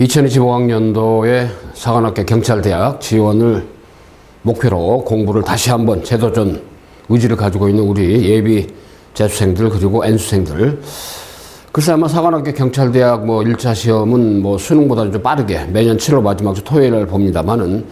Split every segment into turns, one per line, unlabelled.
2025학년도에 사관학교 경찰대학 지원을 목표로 공부를 다시 한번 재도전 의지를 가지고 있는 우리 예비 재수생들 그리고 N수생들. 글쎄 아마 사관학교 경찰대학 뭐 1차 시험은 뭐 수능보다는 좀 빠르게 매년 7월 마지막 주 토요일을 봅니다만은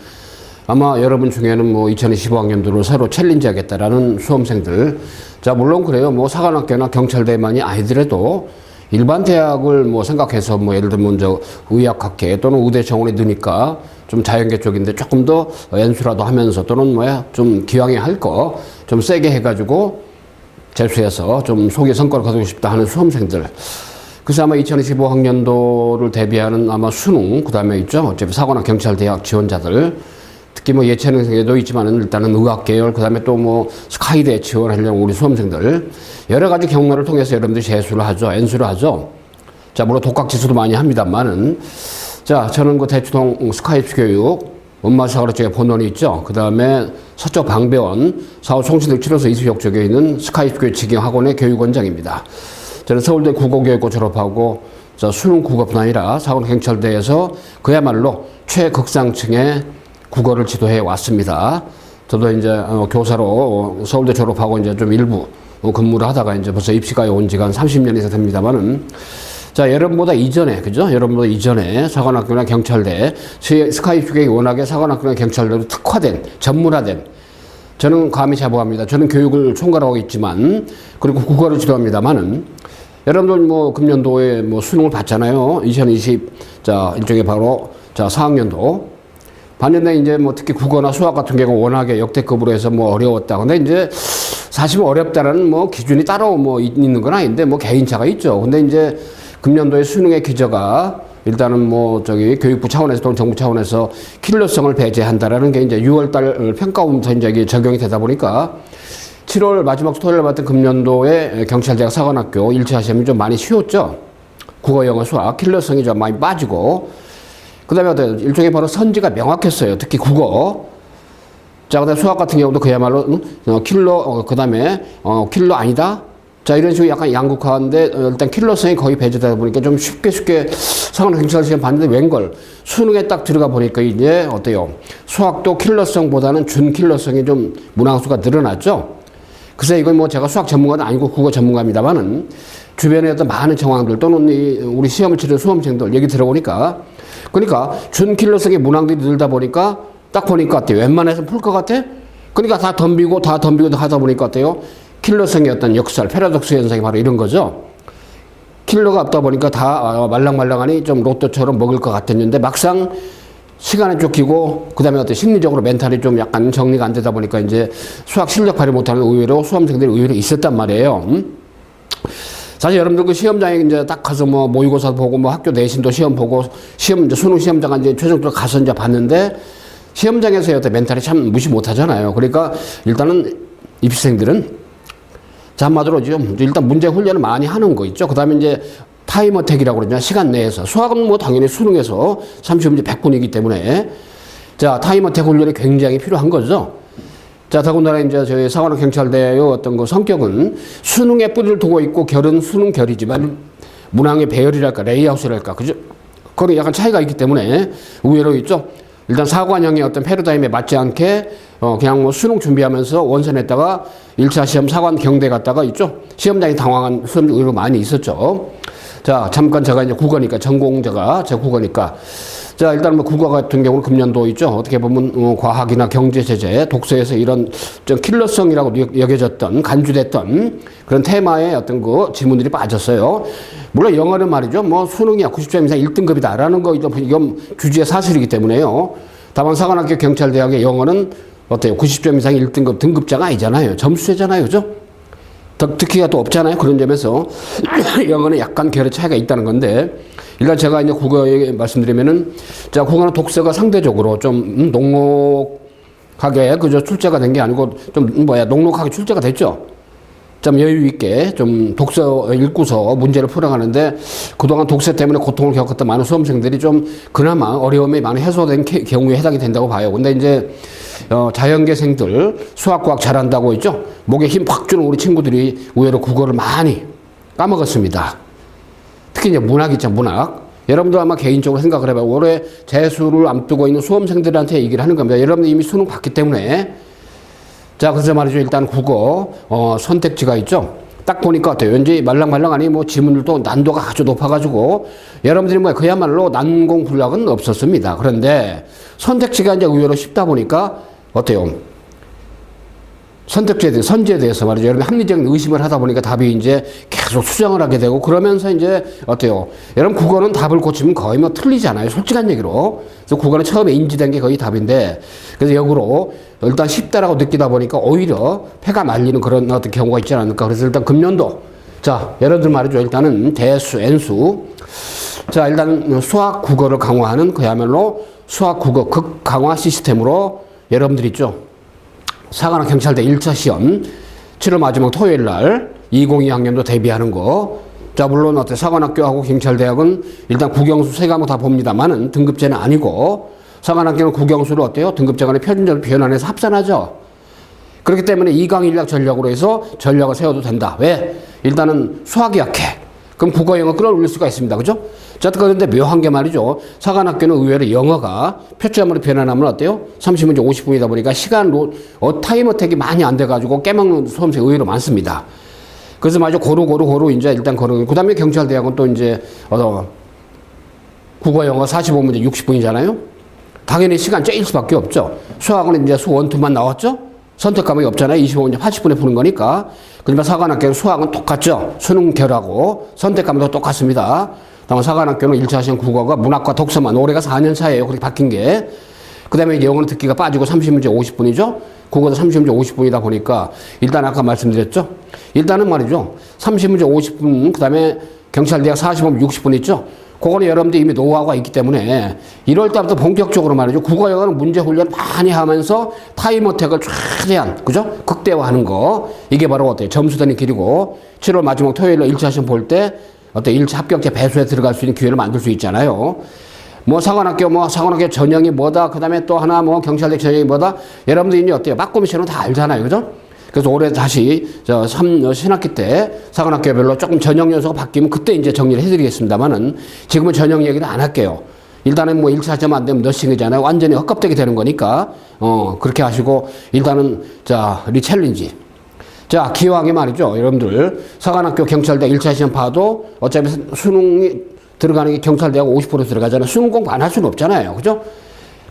아마 여러분 중에는 뭐 2025학년도를 새로 챌린지 하겠다라는 수험생들. 자 물론 그래요. 뭐 사관학교나 경찰대만이 아니더라도 일반 대학을 뭐 생각해서 뭐 예를 들면 저 의학학회 또는 의대 정원에 넣으니까 좀 자연계 쪽인데 조금 더 연수라도 하면서 또는 뭐야 좀 기왕에 할 거 좀 세게 해가지고 재수해서 좀 소개 성과를 거두고 싶다 하는 수험생들. 그래서 아마 2025학년도를 대비하는 아마 수능, 그 다음에 있죠. 어차피 사관학 경찰대학 지원자들. 특히 뭐 예체능에도 있지만은 일단은 의학 계열, 그 다음에 또 뭐 스카이대 지원하려는 우리 수험생들. 여러 가지 경로를 통해서 여러분들이 재수를 하죠. N수를 하죠. 자, 물론 독학지수도 많이 합니다만은. 자, 저는 그 대추동 스카이프 교육, 엄마사가로 쪽에 본원이 있죠. 그 다음에 서쪽 방배원, 사후 송신들 치료소 이수역 쪽에 있는 스카이프 지경 학원의 교육원장입니다. 저는 서울대 국어교육고 졸업하고 저 수능 국어뿐 아니라 사관경찰대에서 그야말로 최극상층의 국어를 지도해 왔습니다. 저도 이제 어, 교사로 서울대 졸업하고 이제 좀 일부 어, 근무를 하다가 이제 벌써 입시가에 온 지가 한 30년 이상 됩니다만은 자, 여러분보다 이전에, 그죠? 여러분보다 이전에 사관학교나 경찰대, 시- 스카이 규격이 워낙에 사관학교나 경찰대로 특화된, 전문화된, 저는 감히 자부합니다. 저는 교육을 총괄하고 있지만, 그리고 국어를 지도합니다만은, 여러분들 뭐 금년도에 뭐 수능을 봤잖아요. 2020, 자, 일종의 바로, 자, 4학년도. 반면에 이제 뭐 특히 국어나 수학 같은 경우 워낙에 역대급으로 해서 뭐 어려웠다. 근데 이제 사실 어렵다라는 뭐 기준이 따로 뭐 있- 있는 건 아닌데 뭐 개인차가 있죠. 근데 이제 금년도에 수능의 기저가 일단은 뭐 저기 교육부 차원에서 또는 정부 차원에서 킬러성을 배제한다라는 게 이제 6월달 평가원부터 이제 이게 적용이 되다 보니까 7월 마지막 주 토요일 봤던 금년도에 경찰대학 사관학교 1차 시험이 좀 많이 쉬웠죠. 국어, 영어, 수학 킬러성이 좀 많이 빠지고 그 다음에 어떤 일종의 바로 선지가 명확했어요. 특히 국어. 자, 그 다음 에 수학 같은 경우도 그야말로 음, 어, 킬러 어, 그 다음에 어, 킬러 아니다. 자, 이런 식으로 약간 양극화인데 어, 일단 킬러성이 거의 배제되다 보니까 좀 쉽게 쉽게 상황 경찰 시험 봤는데 웬걸 수능에 딱 들어가 보니까 이제 어때요? 수학도 킬러성보다는 준 킬러성이 좀 문항수가 늘어났죠. 글쎄 이건 뭐 제가 수학 전문가는 아니고 국어 전문가입니다만은 주변에 어떤 많은 정황들 또는 이 우리 시험을 치는 수험생들 얘기 들어보니까 그러니까 준킬러성의 문항들이 늘다 보니까 딱 보니까 어때요? 웬만해서 풀 것 같아? 그러니까 다 덤비고 다 덤비고 하다 보니까 어때요? 킬러성의 어떤 역설, 패러독스 현상이 바로 이런 거죠. 킬러가 없다 보니까 다 어, 말랑말랑하니 좀 로또처럼 먹을 것 같았는데 막상 시간에 쫓기고 그다음에 어떤 심리적으로 멘탈이 좀 약간 정리가 안 되다 보니까 이제 수학 실력 발휘 못하는 의외로 수험생들이 의외로 있었단 말이에요. 음? 사실 여러분들 그 시험장에 이제 딱 가서 뭐 모의고사 보고 뭐 학교 내신도 시험 보고 시험 이제 수능 시험장 이제 최종적으로 가서 이제 봤는데 시험장에서의 어떤 멘탈이 참 무시 못 하잖아요. 그러니까 일단은 입시생들은 자, 한마디로 좀 일단 문제 훈련을 많이 하는 거 있죠. 그 다음에 이제 타임 어택이라고 그러죠. 시간 내에서. 수학은 뭐 당연히 수능에서 30문제 100분이기 때문에 자, 타임 어택 훈련이 굉장히 필요한 거죠. 자, 더군다나 이제 저희 상원호 경찰대의 어떤 그 성격은 수능에 뿌리를 두고 있고 결은 수능 결이지만 문항의 배열이랄까 레이아웃이랄까 그죠? 거기 약간 차이가 있기 때문에 의외로 있죠. 일단 사관형의 어떤 패러다임에 맞지 않게 어 그냥 뭐 수능 준비하면서 원선했다가 1차 시험 사관 경대 갔다가 있죠. 시험장이 당황한 수험이 의외로 많이 있었죠. 자, 잠깐 제가 이제 국어니까 전공자가 제 국어니까 자, 일단 뭐 국어 같은 경우는 금년도 있죠. 어떻게 보면 어, 과학이나 경제 제재, 독서에서 이런 좀 킬러성이라고 여- 여겨졌던 간주됐던 그런 테마의 어떤 그 지문들이 빠졌어요. 물론 영어는 말이죠. 뭐 수능이야 90점 이상 1등급이다라는 거 이건 규지의 사실이기 때문에요. 다만 사관학교 경찰대학의 영어는 어때요? 90점 이상 1등급 등급자가 아니잖아요. 점수제잖아요. 그죠? 더- 특기가 또 없잖아요. 그런 점에서 영어는 약간 결의 차이가 있다는 건데 일단 제가 이제 국어에 말씀드리면은 자 국어는 독서가 상대적으로 좀 음, 녹록하게 그저 출제가 된 게 아니고 좀 뭐야 녹록하게 출제가 됐죠. 좀 여유 있게 좀 독서 읽고서 문제를 풀어가는데 그동안 독서 때문에 고통을 겪었던 많은 수험생들이 좀 그나마 어려움이 많이 해소된 게- 경우에 해당이 된다고 봐요. 근데 이제 어, 자연계생들 수학과학 잘한다고 있죠. 목에 힘 팍 주는 우리 친구들이 의외로 국어를 많이 까먹었습니다. 특히 이제 문학 있죠, 문학. 여러분들 아마 개인적으로 생각을 해봐요. 올해 재수를 앞두고 있는 수험생들한테 얘기를 하는 겁니다. 여러분들 이미 수능 봤기 때문에. 자, 그래서 말이죠. 일단 국어, 어, 선택지가 있죠. 딱 보니까 어때요? 왠지 말랑말랑하니 뭐 지문들도 난도가 아주 높아가지고 여러분들이 뭐 그야말로 난공불락은 없었습니다. 그런데 선택지가 이제 의외로 쉽다 보니까 어때요? 선택지에 대해 선지에 대해서 말이죠. 여러분 합리적인 의심을 하다 보니까 답이 이제 계속 수정을 하게 되고 그러면서 이제 어때요? 여러분 국어는 답을 고치면 거의 뭐 틀리잖아요. 솔직한 얘기로. 그래서 국어는 처음에 인지된 게 거의 답인데 그래서 역으로 일단 쉽다라고 느끼다 보니까 오히려 패가 말리는 그런 어떤 경우가 있지 않을까. 그래서 일단 금년도 자, 여러분들 말이죠. 일단은 대수, N수. 자, 일단 수학 국어를 강화하는 그야말로 수학 국어 극 강화 시스템으로 여러분들 있죠. 사관학 경찰대 1차 시험 7월 마지막 토요일 날 2022학년도 대비하는 거. 자, 물론 어때 사관학교하고 경찰대학은 일단 국영수 세 과목 다 봅니다만은 등급제는 아니고 사관학교는 국영수를 어때요? 등급제 간의 표준적으로 변환해서 합산하죠. 그렇기 때문에 2강 1약 전략으로 해서 전략을 세워도 된다. 왜? 일단은 수학이 약해. 그럼 국어 영어 끌어올릴 수가 있습니다. 그죠? 자, 그런데 묘한 게 말이죠. 사관학교는 의외로 영어가 표점으로 변환하면 어때요? 30문제 50분이다 보니까 시간 로, 어, 타임 어택이 많이 안 돼가지고 깨먹는 수험생 의외로 많습니다. 그래서 말이죠. 고루, 고루, 고루, 이제 일단 고루. 그 다음에 경찰대학은 또 이제, 어, 국어 영어 45문제 60분이잖아요? 당연히 시간 째일 수밖에 없죠. 수학은 이제 수 원투만 나왔죠? 선택 과목이 없잖아요. 25문제 80분에 푸는 거니까. 그러면 사관학교는 수학은 똑같죠. 수능 결하고 선택 과목도 똑같습니다. 다만 사관학교는 1차 시험 국어가 문학과 독서만 올해가 4년 차예요. 그렇게 바뀐 게. 그 다음에 영어는 듣기가 빠지고 30문제 50분이죠. 국어도 30문제 50분이다 보니까 일단 아까 말씀드렸죠. 일단은 말이죠. 30문제 50분, 그 다음에 경찰대학 45분 60분 있죠. 그거는 여러분들 이미 노하우가 있기 때문에 1월 달부터 본격적으로 말이죠. 국어 영어는 문제 훈련 많이 하면서 타임 어택을 최대한, 그죠? 극대화하는 거. 이게 바로 어때요? 점수단위 길이고 7월 마지막 토요일에 1차 시험 볼 때 어때 1차 합격자 배수에 들어갈 수 있는 기회를 만들 수 있잖아요. 뭐 사관학교 뭐 사관학교 전형이 뭐다 그다음에 또 하나 뭐 경찰대 전형이 뭐다 여러분들 이제 어때요 빠꼬미처럼 다 알잖아요 그죠 그래서 올해 다시 저 3, 신학기 때 사관학교별로 조금 전형 요소가 바뀌면 그때 이제 정리를 해드리겠습니다만은 지금은 전형 얘기를 안 할게요 일단은 뭐 1차 시험 안 되면 너싱이잖아요 완전히 헛껍데기 되는 거니까 어 그렇게 하시고 일단은 자 리챌린지 자, 기왕에 말이죠. 여러분들, 사관학교 경찰대 1차 시험 봐도 어차피 수능이 들어가는 게 경찰대하고 50% 들어가잖아요. 수능 공부 안 할 수는 없잖아요. 그죠?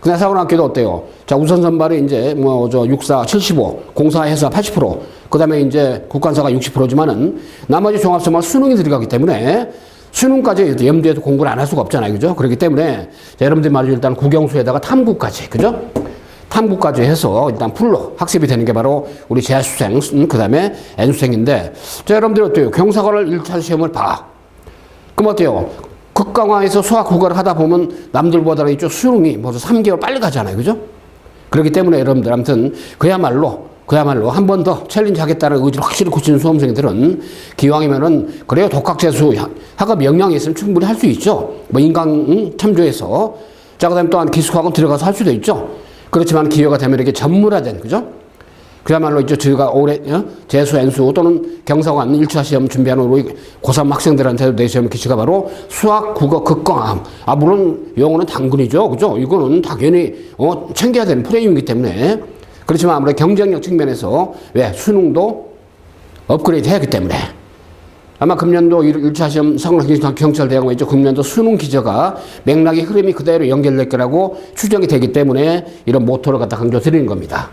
그냥 사관학교도 어때요? 자, 우선 선발이 이제 뭐 저 육사 75, 공사해서 80%, 그 다음에 이제 국관사가 60%지만은 나머지 종합선발 수능이 들어가기 때문에 수능까지 염두에서 공부를 안 할 수가 없잖아요. 그죠? 그렇기 때문에 자, 여러분들 말이죠. 일단 국영수에다가 탐구까지. 그죠? 탐구까지 해서 일단 풀로 학습이 되는 게 바로 우리 재수생, 그 다음에 N수생인데, 자, 여러분들 어때요? 경사관을 1차 시험을 봐. 그럼 어때요? 극강화에서 수학 국어를 하다 보면 남들보다 이쪽 수능이 벌써 3개월 빨리 가잖아요. 그죠? 그렇기 때문에 여러분들 아무튼 그야말로 그야말로 한 번 더 챌린지 하겠다는 의지를 확실히 굳히는 수험생들은 기왕이면은 그래요 독학재수 학업 역량이 있으면 충분히 할 수 있죠. 뭐 인강 응? 참조해서 자 그다음에 또한 기숙학원 들어가서 할 수도 있죠. 그렇지만 기회가 되면 이렇게 전문화된 그죠? 그야말로 이제 저희가 올해 어? 재수, N수 또는 경사관 1차 시험 준비하는 우리 고3 학생들한테도 내시험 기치가 바로 수학, 국어, 극강함. 아, 물론 영어는 당근이죠. 그죠? 이거는 당연히 어, 챙겨야 되는 프레임이기 때문에. 그렇지만 아무래도 경쟁력 측면에서 왜? 수능도 업그레이드 해야 하기 때문에. 아마 금년도 1차 시험 상록경찰대학원 있죠. 금년도 수능 기저가 맥락의 흐름이 그대로 연결될 거라고 추정이 되기 때문에 이런 모토를 갖다 강조 드리는 겁니다.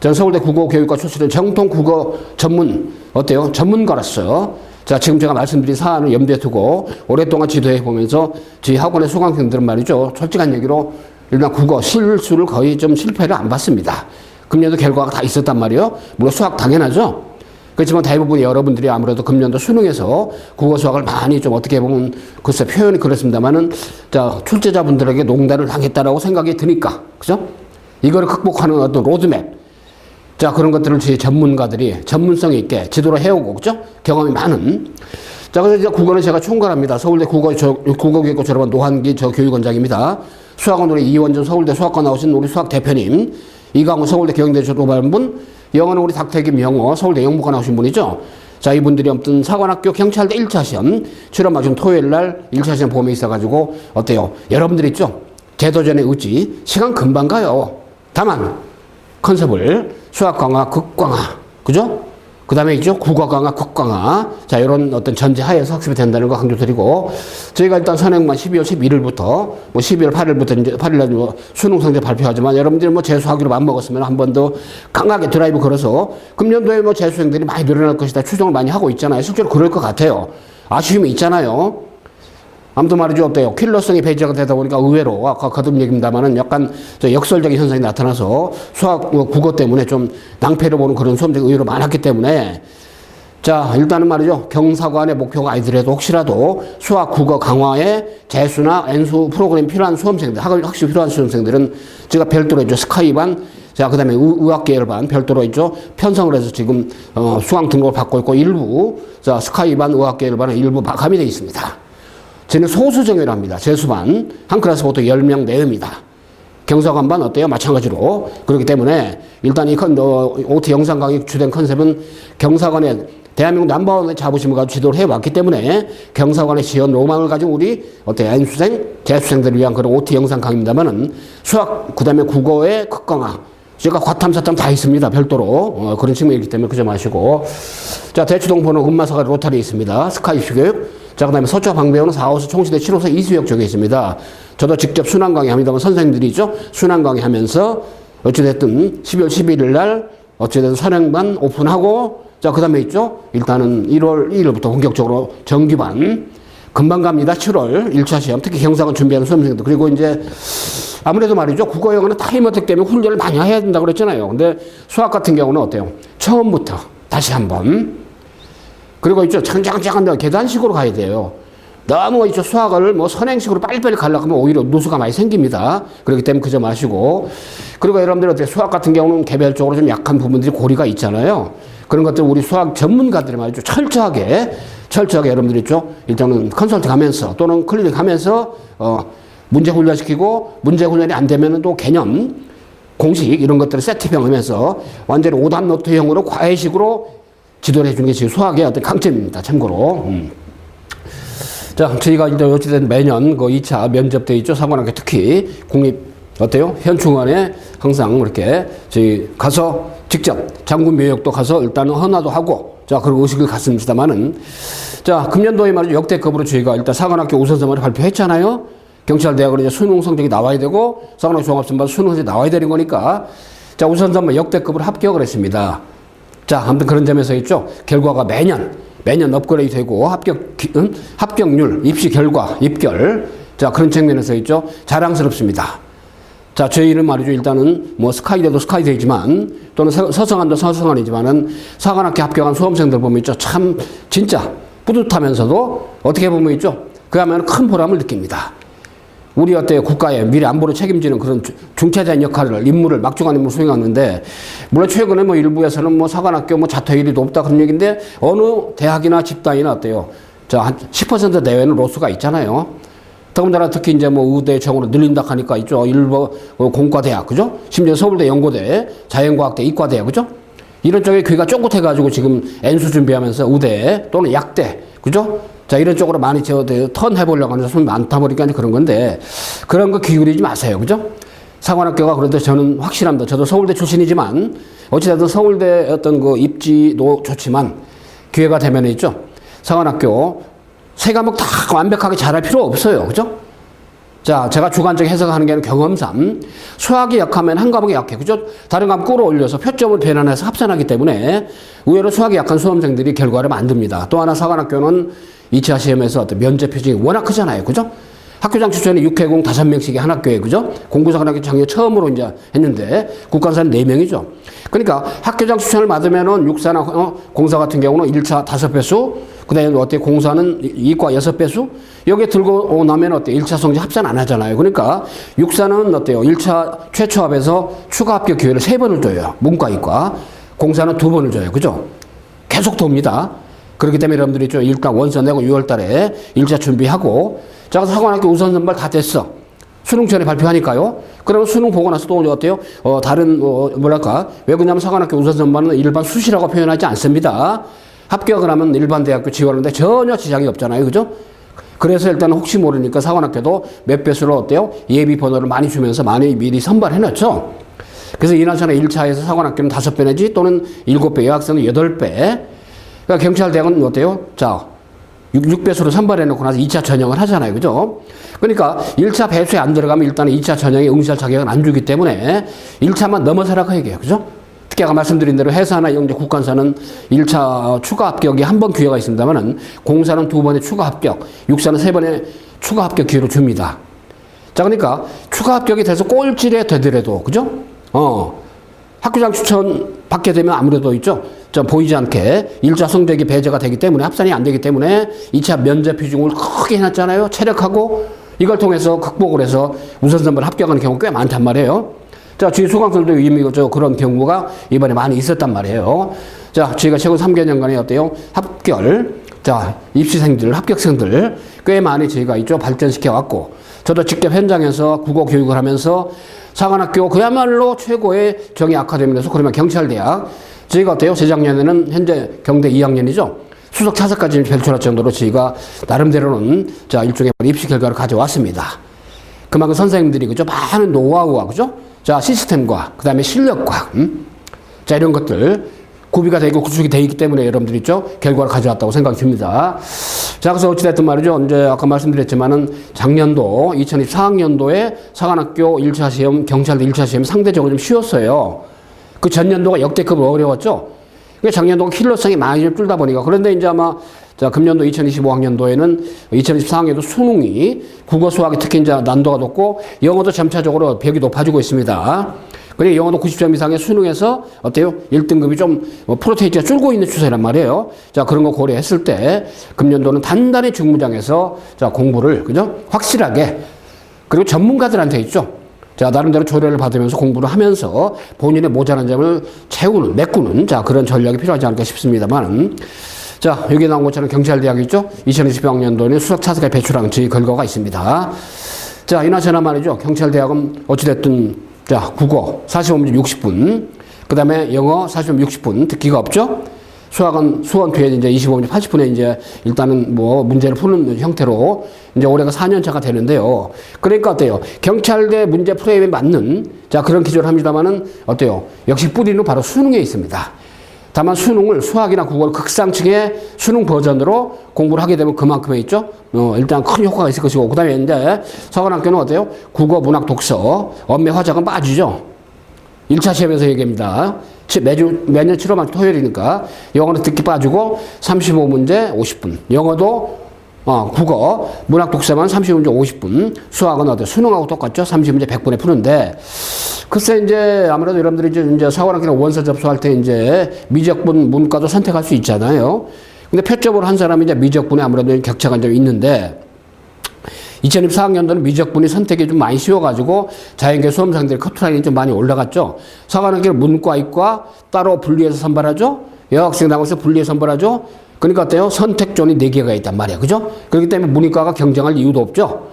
전 서울대 국어교육과 출신은 정통 국어 전문 어때요? 전문가로서 자 지금 제가 말씀드린 사안을 염두에 두고 오랫동안 지도해 보면서 저희 학원의 수강생들은 말이죠 솔직한 얘기로 일단 국어 실수를 거의 좀 실패를 안 봤습니다. 금년도 결과가 다 있었단 말이에요. 물론 수학 당연하죠. 그렇지만 대부분 여러분들이 아무래도 금년도 수능에서 국어 수학을 많이 좀 어떻게 보면 글쎄 표현이 그렇습니다만은 자 출제자분들에게 농단을 당했다라고 생각이 드니까 그죠? 이거를 극복하는 어떤 로드맵 자, 그런 것들을 저희 전문가들이 전문성 있게 지도로 해오고, 그죠? 경험이 많은. 자, 그래서 이제 국어는 제가 총괄합니다. 서울대 국어, 저, 국어교육과 졸업한 노한기 저 교육원장입니다. 수학원 우리 이원준 서울대 수학과 나오신 우리 수학 대표님. 이강우 서울대 경영대 졸업한 분. 영어는 우리 닥태기 명호 서울대 영문과 나오신 분이죠. 자, 이분들이 아무튼 사관학교 경찰대 1차 시험, 7월 마중 토요일 날 1차 시험 보험에 있어가지고, 어때요? 여러분들 있죠? 제도전의 의지, 시간 금방 가요. 다만, 컨셉을 수학 강화, 극 강화, 그죠? 그 다음에 있죠? 국어 강화, 국강화 자, 이런 어떤 전제 하에서 학습이 된다는 거 강조드리고, 저희가 일단 선행만 12월 11일부터, 뭐 12월 8일부터 이제 8일날 뭐 수능 성적 발표하지만 여러분들이 뭐 재수하기로 맘먹었으면 한 번 더 강하게 드라이브 걸어서 금년도에 뭐 재수생들이 많이 늘어날 것이다 추정을 많이 하고 있잖아요. 실제로 그럴 것 같아요. 아쉬움이 있잖아요. 아무튼 말이죠. 어때요? 킬러성이 배제가 되다 보니까 의외로 아까 거듭 얘기입니다만은 약간 저 역설적인 현상이 나타나서 수학, 뭐 국어 때문에 좀 낭패를 보는 그런 수험생이 의외로 많았기 때문에 자, 일단은 말이죠. 경사관의 목표가 아니더라도 혹시라도 수학, 국어 강화에 재수나 N수 프로그램 필요한 수험생들, 학- 학습 필요한 수험생들은 제가 별도로 있죠. 스카이반, 자, 그 다음에 의학계열반 별도로 있죠. 편성을 해서 지금, 어, 수강 등록을 받고 있고 일부, 자, 스카이반 의학계열반은 일부 마감이 되어 있습니다. 저는 소수 정예를 합니다. 재수반. 한 클래스 보통 10명 내외입니다. 경사관반 어때요? 마찬가지로. 그렇기 때문에 일단 이 컨, 어, OT 영상 강의 주된 컨셉은 경사관의 대한민국 넘버원의 자부심을 가지고 지도를 해왔기 때문에 경사관의 지원 로망을 가진 우리 어때 N수생, 재수생들을 위한 그런 OT 영상 강의입니다만은 수학, 그 다음에 국어의 극강화. 제가 과탐 사탐 다 있습니다. 별도로. 어, 그런 측면이기 때문에 그저 마시고. 자, 대추동 번호 음마사가 로타리 있습니다. 스카이시 교육. 자, 그 다음에 서초 방배우는 4호수 총시대 7호수 이수역 쪽에 있습니다. 저도 직접 순환 강의 합니다만 선생님들이 있죠. 순환 강의 하면서 어찌됐든 12월 11일 날 어찌됐든 선행반 오픈하고 자, 그 다음에 있죠. 일단은 1월 1일부터 본격적으로 정기반 금방 갑니다. 7월 1차 시험. 특히 경상은 준비하는 수험생들. 그리고 이제 아무래도 말이죠. 국어 영어는 타임어택 때문에 훈련을 많이 해야 된다고 그랬잖아요. 근데 수학 같은 경우는 어때요? 처음부터 다시 한번 그리고 있죠. 창장장한 계단식으로 가야 돼요. 너무 있죠. 수학을 뭐 선행식으로 빨리빨리 가려고 하면 오히려 누수가 많이 생깁니다. 그렇기 때문에 그저 마시고. 그리고 여러분들 어때 수학 같은 경우는 개별적으로 좀 약한 부분들이 고리가 있잖아요. 그런 것들 우리 수학 전문가들이 말이죠. 철저하게, 철저하게 여러분들 있죠. 일단은 컨설팅 하면서 또는 클리닉 하면서, 어, 문제 훈련시키고 문제 훈련이 안 되면은 또 개념, 공식 이런 것들을 세트병하면서 완전히 오답 노트형으로 과외식으로 지도를 해주는 게 수학의 어떤 강점입니다. 참고로. 음. 자, 저희가 이제 어찌됐든 매년 그 2차 면접 때 있죠. 사관학교 특히 국립 어때요? 현충원에 항상 이렇게 저희 가서 직접 장군 묘역도 가서 일단은 헌화도 하고 자, 그리고 의식을 갔습니다만은 자, 금년도에 말이죠. 역대급으로 저희가 일단 사관학교 우선선발을 발표했잖아요. 경찰대학으로 이제 수능 성적이 나와야 되고 사관학교 종합선발 수능 성적이 나와야 되는 거니까 자, 우선선발 역대급으로 합격을 했습니다. 자, 아무튼 그런 점에서 있죠. 결과가 매년, 매년 업그레이드 되고 합격, 기- 음? 합격률, 입시 결과, 입결. 자, 그런 측면에서 있죠. 자랑스럽습니다. 자, 저희는 말이죠. 일단은 뭐 스카이대도 스카이대이지만 또는 서- 서성한도 서성한이지만은 사관학교 합격한 수험생들 보면 있죠. 참 진짜 뿌듯하면서도 어떻게 보면 있죠. 그 하면 큰 보람을 느낍니다. 우리 어때요? 국가의 미래 안보를 책임지는 그런 주- 중차자인 역할을, 임무를, 막중한 임무를 수행하는데, 물론 최근에 뭐 일부에서는 뭐 사관학교 뭐 자퇴율이 높다 그런 얘기인데, 어느 대학이나 집단이나 어때요? 자, 한 10% 내외는 로스가 있잖아요. 더군다나 특히 이제 뭐 의대 정으로 늘린다 하니까 있죠. 일부 어, 공과대학, 그죠? 심지어 서울대 연고대, 자연과학대, 이과대, 그죠? 이런 쪽에 귀가 쫑긋해가지고 지금 N수 준비하면서 의대 또는 약대, 그죠? 자, 이런 쪽으로 많이 저, 턴 해보려고 하는 사람이 많다 보니까 그런 건데, 그런 거 기울이지 마세요. 그죠? 사관학교가 그런데 저는 확실합니다. 저도 서울대 출신이지만, 어찌됐든 서울대 어떤 그 입지도 좋지만, 기회가 되면 있죠. 사관학교 세 과목 다 완벽하게 잘할 필요 없어요. 그죠? 자, 제가 주관적 해석하는 게 아니라 경험상 수학이 약하면 한 과목이 약해. 그죠? 다른 과목 끌어올려서 표점을 변환해서 합산하기 때문에 의외로 수학이 약한 수험생들이 결과를 만듭니다. 또 하나 사관학교는 2차 시험에서 어떤 면제 표정이 워낙 크잖아요. 그죠? 학교장 추천이 6회공 5명씩이 한 학교에 그죠? 공부사관 학교 작년 처음으로 이제 했는데 국가사는 4명이죠. 그러니까 학교장 추천을 받으면은 육사나 어, 공사 같은 경우는 1차 5배수, 그 다음에 어때 공사는 이과 6배수, 여기에 들고 나면 어때 1차 성적 합산 안 하잖아요. 그러니까 육사는 어때요? 1차 최초 합에서 추가 합격 기회를 3번을 줘요. 문과, 이과. 공사는 2번을 줘요. 그죠? 계속 돕니다. 그렇기 때문에 여러분들이 좀 일단 원서 내고 6월 달에 1차 준비하고 자, 사관학교 우선 선발 다 됐어. 수능 전에 발표하니까요. 그러면 수능 보고 나서 또 어때요? 어, 다른, 어, 뭐랄까. 왜 그러냐면 사관학교 우선 선발은 일반 수시라고 표현하지 않습니다. 합격을 하면 일반 대학교 지원하는데 전혀 지장이 없잖아요. 그죠? 그래서 일단 혹시 모르니까 사관학교도 몇 배수로 어때요? 예비 번호를 많이 주면서 많이 미리 선발해 놨죠. 그래서 이나저나 1차에서 사관학교는 다섯 배 내지 또는 일곱 배 여학생은 여덟 배 그러니까 경찰대학은 어때요? 자, 6, 배수로 선발해 놓고 나서 2차 전형을 하잖아요. 그죠? 그러니까 1차 배수에 안 들어가면 일단은 2차 전형에 응시할 자격은 안 주기 때문에 1차만 넘어서라고 얘기해요. 그죠? 특히 아까 말씀드린 대로 해사나 영재 국관사는 1차 추가 합격이 한 번 기회가 있습니다만은 공사는 두 번의 추가 합격, 육사는 세 번의 추가 합격 기회를 줍니다. 자, 그러니까 추가 합격이 돼서 꼴찌에 되더라도, 그죠? 어, 학교장 추천 받게 되면 아무래도 있죠. 저 보이지 않게 일자 성적이 배제가 되기 때문에 합산이 안 되기 때문에 2차 면접 비중을 크게 해놨잖아요. 체력하고 이걸 통해서 극복을 해서 우선 선발 합격하는 경우 꽤 많단 말이에요. 자, 주위 수강생도 이미 저 그런 경우가 이번에 많이 있었단 말이에요. 자, 저희가 최근 3개년간에 어때요? 합결, 자, 입시생들, 합격생들 꽤 많이 저희가 이쪽 발전시켜 왔고 저도 직접 현장에서 국어 교육을 하면서 사관학교 그야말로 최고의 정의 아카데미에서 그러면 경찰대학 저희가 어때요? 재작년에는 현재 경대 2학년이죠. 수석 차석까지 별출할 정도로 저희가 나름대로는 자 일종의 입시 결과를 가져왔습니다. 그만큼 선생님들이 그죠 많은 노하우와 그죠 자 시스템과 그 다음에 실력과 음? 자 이런 것들 구비가 되고 구축이 되어 있기 때문에 여러분들이 있죠 결과를 가져왔다고 생각이 듭니다. 자 그래서 어찌됐든 말이죠 이제 아까 말씀드렸지만은 작년도 2024학년도에 사관학교 1차 시험 경찰대 1차 시험 상대적으로 좀 쉬웠어요. 그 전년도가 역대급으로 어려웠죠. 그러니까 작년도가 킬러성이 많이 좀 줄다 보니까 그런데 이제 아마 자 금년도 2025학년도에는 2024학년도 수능이 국어 수학이 특히 이제 난도가 높고 영어도 점차적으로 벽이 높아지고 있습니다. 그리고 영어도 90점 이상의 수능에서 어때요? 1등급이 좀뭐 프로테이지가 줄고 있는 추세란 말이에요. 자, 그런 거 고려했을 때 금년도는 단단히 중무장에서 자, 공부를 그죠? 확실하게 그리고 전문가들한테 있죠. 자, 나름대로 조례를 받으면서 공부를 하면서 본인의 모자란 점을 채우는, 메꾸는, 자, 그런 전략이 필요하지 않을까 싶습니다만. 자, 여기 나온 것처럼 경찰대학이 있죠? 2020학년도에는 수석 차석에 배출한 저희 결과가 있습니다. 자, 이나저나 말이죠. 경찰대학은 어찌됐든, 자, 국어 45문제 60분, 그 다음에 영어 40분 60분, 듣기가 없죠? 수학은 수원 뒤에 이제 25분 80분에 이제 일단은 뭐 문제를 푸는 형태로 이제 올해가 4년 차가 되는데요. 그러니까 어때요? 경찰대 문제 프레임에 맞는 자 그런 기조를 합니다만은 어때요? 역시 뿌리는 바로 수능에 있습니다. 다만 수능을 수학이나 국어를 극상층의 수능 버전으로 공부를 하게 되면 그만큼에 있죠. 어, 일단 큰 효과가 있을 것이고 그다음에 이제 서관학교는 어때요? 국어, 문학, 독서, 언매, 화작은 빠지죠. 1차 시험에서 얘기합니다. 매주, 매년 7월만 토요일이니까 영어는 듣기 빠지고 35문제 50분. 영어도 어, 국어, 문학 독서만 30문제 50분. 수학은 어때? 수능하고 똑같죠? 30문제 100분에 푸는데. 글쎄, 이제 아무래도 여러분들이 이제, 사관학교나 원서 접수할 때 이제 미적분 문과도 선택할 수 있잖아요. 근데 표적으로 한 사람이 이제 미적분에 아무래도 격차가 좀 있는데 2024학년도는 미적분이 선택이 좀 많이 쉬워가지고 자연계 수험생들의 커트라인이 좀 많이 올라갔죠. 사관학교 문과, 이과 따로 분리해서 선발하죠. 여학생 나고서 분리해서 선발하죠. 그러니까 어때요? 선택존이 4개가 있단 말이야. 그죠? 그렇기 때문에 문이과가 경쟁할 이유도 없죠.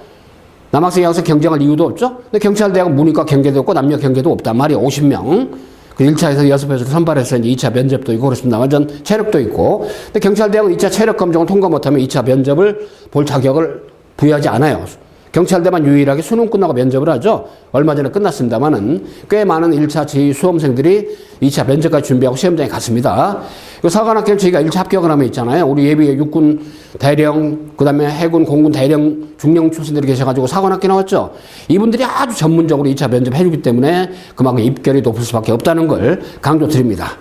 남학생 여학생 경쟁할 이유도 없죠. 근데 경찰대학은 문이과 경계도 없고 남녀 경계도 없단 말이야. 50명. 그 1차에서 6배수를 선발해서 이제 2차 면접도 있고 그렇습니다. 완전 체력도 있고. 근데 경찰대학은 2차 체력 검정을 통과 못하면 2차 면접을 볼 자격을 부여하지 않아요. 경찰대만 유일하게 수능 끝나고 면접을 하죠. 얼마 전에 끝났습니다만은 꽤 많은 1차 지 수험생들이 2차 면접까지 준비하고 시험장에 갔습니다. 그 사관학교는 저희가 1차 합격을 하면 있잖아요. 우리 예비 육군 대령, 그 다음에 해군, 공군 대령, 중령 출신들이 계셔가지고 사관학교 나왔죠. 이분들이 아주 전문적으로 2차 면접 해주기 때문에 그만큼 입결이 높을 수밖에 없다는 걸 강조드립니다.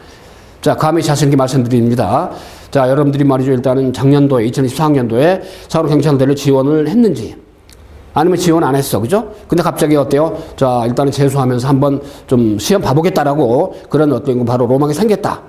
자, 감히 자신있게 말씀드립니다. 자, 여러분들이 말이죠. 일단은 작년도에, 2024학년도에 서울 경찰대를 지원을 했는지, 아니면 지원 안 했어. 그죠? 근데 갑자기 어때요? 자, 일단은 재수하면서 한번 좀 시험 봐보겠다라고 그런 어떤 바로 로망이 생겼다.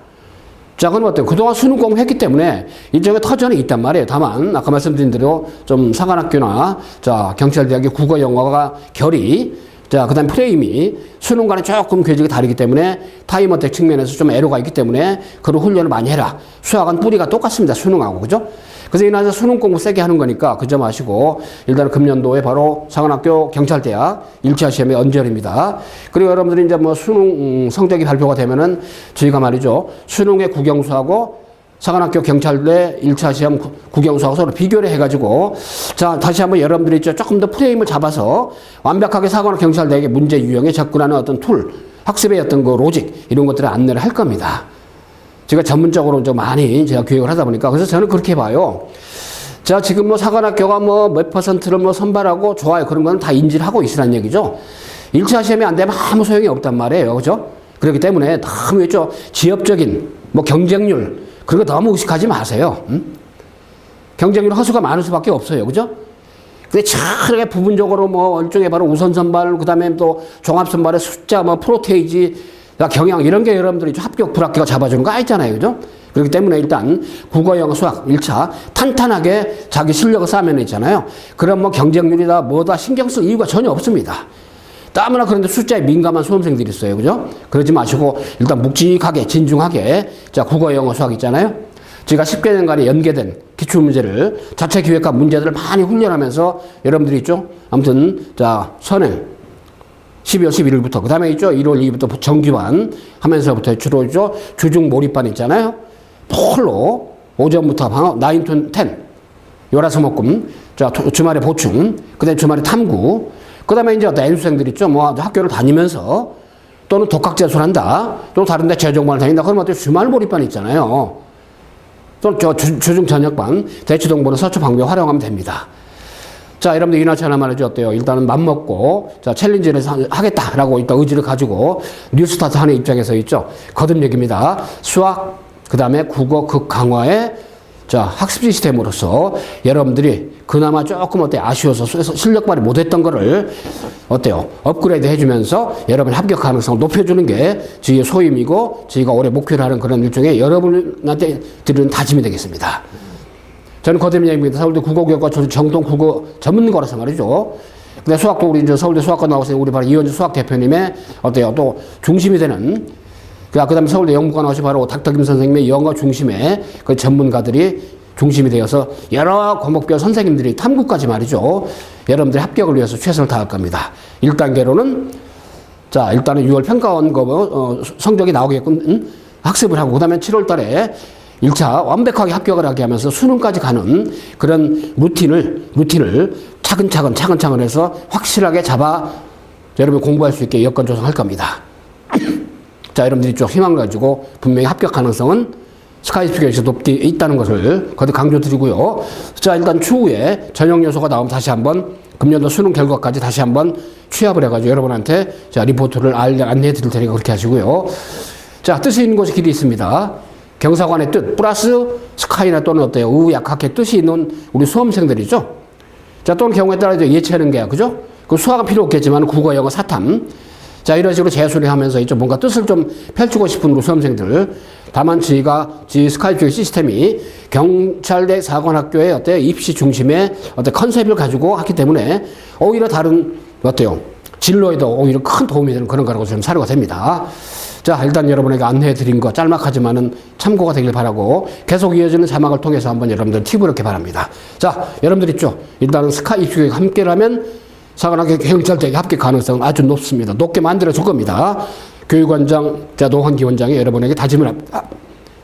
자, 그럼 어때요? 그동안 수능 공부했기 때문에 일종의 터전이 있단 말이에요. 다만, 아까 말씀드린 대로 좀 사관학교나, 자, 경찰대학의 국어 영어가 결이 자, 그 다음 프레임이 수능과는 조금 교직이 다르기 때문에 타임어택 측면에서 좀 애로가 있기 때문에 그런 훈련을 많이 해라. 수학은 뿌리가 똑같습니다. 수능하고. 그죠? 그래서 이날서 수능 공부 세게 하는 거니까 그 점 아시고 일단 금년도에 바로 상원학교 경찰대학 1차 시험의 언저리입니다. 그리고 여러분들이 이제 뭐 수능 음, 성적이 발표가 되면은 저희가 말이죠. 수능의 국영수하고 사관학교 경찰대 1차 시험 구- 국영수하고 서로 비교를 해가지고 자 다시 한번 여러분들이 저 조금 더 프레임을 잡아서 완벽하게 사관학 경찰대에게 문제 유형에 접근하는 어떤 툴 학습의 어떤 그 로직 이런 것들을 안내를 할 겁니다. 제가 전문적으로 좀 많이 제가 교육을 하다 보니까 그래서 저는 그렇게 봐요. 자 지금 뭐 사관학교가 뭐 몇 퍼센트를 뭐 선발하고 좋아요 그런 건 다 인지를 하고 있으란 얘기죠. 1차 시험이 안 되면 아무 소용이 없단 말이에요. 그죠? 그렇기 때문에 너무 있죠. 지역적인 뭐 경쟁률 그런 거 너무 의식하지 마세요. 음? 경쟁률 허수가 많을 수밖에 없어요. 그죠? 근데 저렇게 부분적으로 뭐 일종의 바로 우선 선발 그 다음에 또 종합 선발의 숫자 뭐 프로테이지 경영 이런 게 여러분들이 좀 합격 불합격 잡아주는 거 알잖아요. 그죠? 그렇기 때문에 일단 국어 영어 수학 1차 탄탄하게 자기 실력을 쌓으면 있잖아요. 그럼 뭐 경쟁률이다 뭐다 신경 쓸 이유가 전혀 없습니다. 다무나 그런데 숫자에 민감한 수험생들이 있어요. 그죠? 그러지 마시고 일단 묵직하게 진중하게 자 국어 영어 수학 있잖아요. 제가 10개 년간에 연계된 기출 문제를 자체 기획과 문제들을 많이 훈련하면서 여러분들이 있죠? 아무튼 자 선행 12월 11일부터. 그 다음에 있죠. 1월 2일부터 정기반 하면서부터 주로 있죠. 주중 몰입반 있잖아요. 폴로 오전부터 방어 9 to 10 열화서 목금. 자 도- 주말에 보충. 그 다음에 주말에 탐구. 그 다음에 이제 어떤 N수생들 있죠. 뭐 학교를 다니면서 또는 독학재수한다. 또 다른데 재정반을 다닌다. 그러면 어때 주말 몰입반 있잖아요. 또는 저 주, 주중 저녁반. 대치동부는 서초 방법에 활용하면 됩니다. 자, 여러분들 이나처럼 말이죠. 어때요? 일단은 맘먹고, 자, 챌린지를 사- 하겠다라고 일단 의지를 가지고 뉴스타트 하는 입장에서 있죠. 거듭 얘기입니다. 수학, 그 다음에 국어 극 강화의 자, 학습 시스템으로서 여러분들이 그나마 조금 어때 아쉬워서 수- 실력 발휘 못했던 거를 어때요? 업그레이드 해주면서 여러분 합격 가능성을 높여주는 게 저희의 소임이고 저희가 올해 목표를 하는 그런 일종의 여러분한테 드리는 다짐이 되겠습니다. 저는 거듭 얘기입니다. 서울대 국어교육과 정동 국어 전문가로서 말이죠. 근데 수학도 우리 이제 서울대 수학과 나오신 우리 바로 이현주 수학 대표님의 어때요? 또 중심이 되는 그 다음에 서울대 연구관 나오신 바로 닥터김 선생님의 영어 중심의 그 전문가들이 중심이 되어서 여러 과목별 선생님들이 탐구까지 말이죠. 여러분들의 합격을 위해서 최선을 다할 겁니다. 1단계로는 자, 일단은 6월 평가원 거 어, 성적이 나오게끔 음, 학습을 하고 그 다음에 7월 달에 1차 완벽하게 합격을 하게 하면서 수능까지 가는 그런 루틴을 루틴을 차근차근 차근차근 해서 확실하게 잡아 여러분이 공부할 수 있게 여건 조성할 겁니다. 자, 여러분들이 좀 희망을 가지고 분명히 합격 가능성은 스카이스피에서 높게 있다는 것을 거듭 강조드리고요. 자, 일단 추후에 전형 요소가 나오면 다시 한번 금년도 수능 결과까지 다시 한번 취합을 해가지고 여러분한테 자, 리포트를 알- 안내해 드릴 테니까 그렇게 하시고요. 자, 뜻이 있는 곳에 길이 있습니다. 경사관의 뜻, 플러스 스카이나 또는 어때요? 우약학의 뜻이 있는 우리 수험생들이죠. 자, 또는 경우에 따라 이제 예체하는 게, 그죠? 그 수학은 필요 없겠지만 국어, 영어, 사탐. 자, 이런 식으로 재수를 하면서 이제 뭔가 뜻을 좀 펼치고 싶은 우리 수험생들. 다만 저희가 지 스카이 쪽 시스템이 경찰대 사관학교의 어때 입시 중심의 어떤 컨셉을 가지고 하기 때문에 오히려 다른 어때요? 진로에도 오히려 큰 도움이 되는 그런 거라고 좀 사료가 됩니다. 자, 일단 여러분에게 안내해 드린 거 짤막하지만은 참고가 되길 바라고 계속 이어지는 자막을 통해서 한번 여러분들 팁을 이렇게 바랍니다. 자, 여러분들 있죠? 일단은 스카 입시교육 함께라면 사관학교 경찰대에 합격 가능성 아주 높습니다. 높게 만들어 줄 겁니다. 교육원장, 자, 노환기 원장이 여러분에게 다짐을 합니다.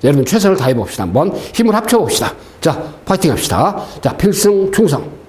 여러분 최선을 다해 봅시다. 한번 힘을 합쳐 봅시다. 자, 파이팅 합시다. 자, 필승 충성.